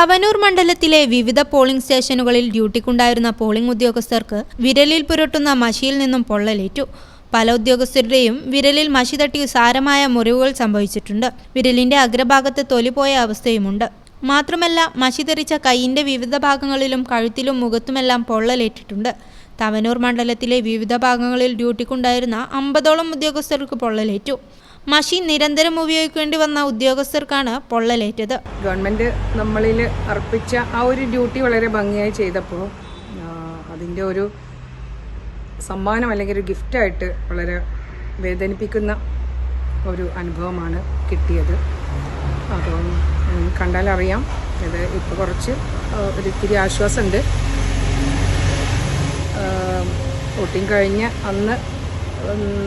തവനൂർ മണ്ഡലത്തിലെ വിവിധ പോളിംഗ് സ്റ്റേഷനുകളിൽ ഡ്യൂട്ടിക്കുണ്ടായിരുന്ന പോളിംഗ് ഉദ്യോഗസ്ഥർക്ക് വിരലിൽ പുരട്ടുന്ന മഷിയിൽ നിന്നും പൊള്ളലേറ്റു. പല ഉദ്യോഗസ്ഥരുടെയും വിരലിൽ മഷി തട്ടി സാരമായ മുറിവുകൾ സംഭവിച്ചിട്ടുണ്ട്. വിരലിന്റെ അഗ്രഭാഗത്ത് തൊലിപോയ അവസ്ഥയുമുണ്ട്. മാത്രമല്ല മഷി തെറിച്ച കൈയിന്റെ വിവിധ ഭാഗങ്ങളിലും കഴുത്തിലും മുഖത്തുമെല്ലാം പൊള്ളലേറ്റിട്ടുണ്ട്. തവനൂർ മണ്ഡലത്തിലെ വിവിധ ഭാഗങ്ങളിൽ ഡ്യൂട്ടിക്കുണ്ടായിരുന്ന അമ്പതോളം ഉദ്യോഗസ്ഥർക്ക് പൊള്ളലേറ്റു. മഷി നിരന്തരം ഉപയോഗിക്കേണ്ടി വന്ന ഉദ്യോഗസ്ഥർക്കാണ് പൊള്ളലേറ്റത്. ഗവൺമെന്റ് നമ്മളിൽ അർപ്പിച്ച ആ ഒരു ഡ്യൂട്ടി വളരെ ഭംഗിയായി ചെയ്തപ്പോൾ അതിന്റെ ഒരു സമ്മാനം അല്ലെങ്കിൽ ഒരു ഗിഫ്റ്റായിട്ട് വളരെ വേദനിപ്പിക്കുന്ന ഒരു അനുഭവമാണ് കിട്ടിയത്. അപ്പം കണ്ടാലറിയാം ഇത് ഇപ്പോൾ കുറച്ച് ഒരിത്തിരി ആശ്വാസമുണ്ട്. വോട്ടിംഗ് കഴിഞ്ഞ് അന്ന്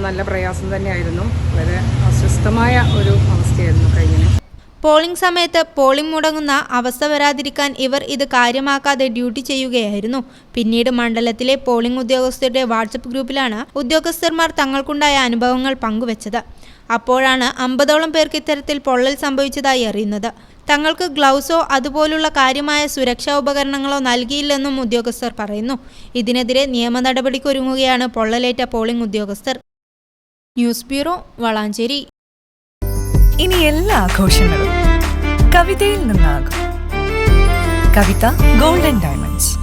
നല്ല പ്രയാസം തന്നെയായിരുന്നു. വളരെ അസ്വസ്ഥമായ ഒരു അവസ്ഥയായിരുന്നു കഴിഞ്ഞിന് പോളിംഗ് സമയത്ത് പോളിംഗ് മുടങ്ങുന്ന അവസ്ഥ വരാതിരിക്കാൻ ഇവർ ഇത് കാര്യമാക്കാതെ ഡ്യൂട്ടി ചെയ്യുകയായിരുന്നു. പിന്നീട് മണ്ഡലത്തിലെ പോളിംഗ് ഉദ്യോഗസ്ഥരുടെ വാട്സപ്പ് ഗ്രൂപ്പിലാണ് ഉദ്യോഗസ്ഥർമാർ തങ്ങൾക്കുണ്ടായ അനുഭവങ്ങൾ പങ്കുവച്ചത്. അപ്പോഴാണ് അമ്പതോളം പേർക്ക് ഇത്തരത്തിൽ പൊള്ളൽ സംഭവിച്ചതായി അറിയുന്നത്. തങ്ങൾക്ക് ഗ്ലൗസോ അതുപോലുള്ള കാര്യമായ സുരക്ഷാ ഉപകരണങ്ങളോ നൽകിയില്ലെന്നും ഉദ്യോഗസ്ഥർ പറയുന്നു. ഇതിനെതിരെ നിയമ നടപടിക്കൊരുങ്ങുകയാണ് പൊള്ളലേറ്റ പോളിംഗ് ഉദ്യോഗസ്ഥർ. News bureau Valanchery. ഇനി എല്ലാ ആഘോഷങ്ങളും കവിതയിൽ നിന്നാകും. Kavitha golden diamonds.